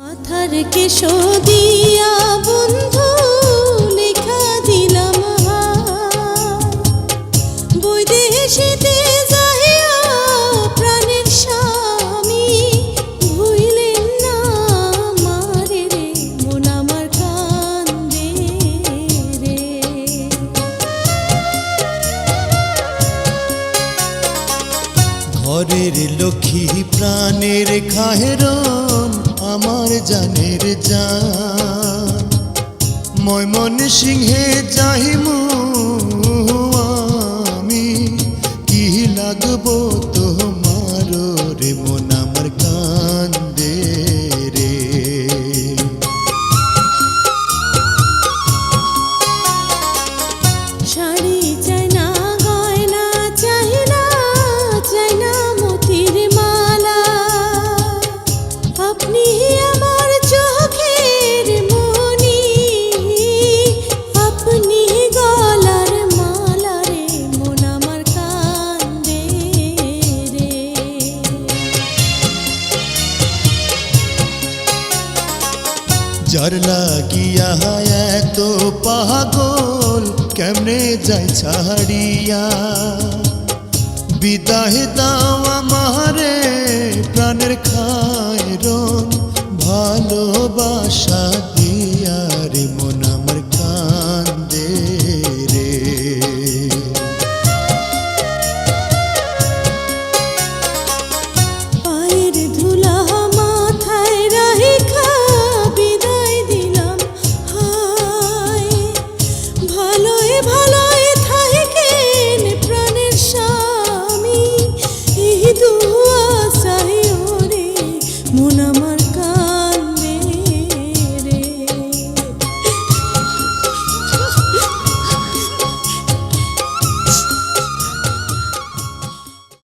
মাথার কেশো দিয়া বন্ধু লেখা দিলাম বই যাইয়া প্রাণের স্বামী না মারে রে ঘরের লক্ষ্মী প্রাণের খাহেরন আমার জানের জান। ময়মন সিংহে যাহিমু আমি কি লাগবো তোমার রে মন যার লাগিয়া এত পাগল কেমনে যাই ছাড়িয়া? বিদায় দাও আমারে প্রাণের খায় খায়রন ভালোবাসা মন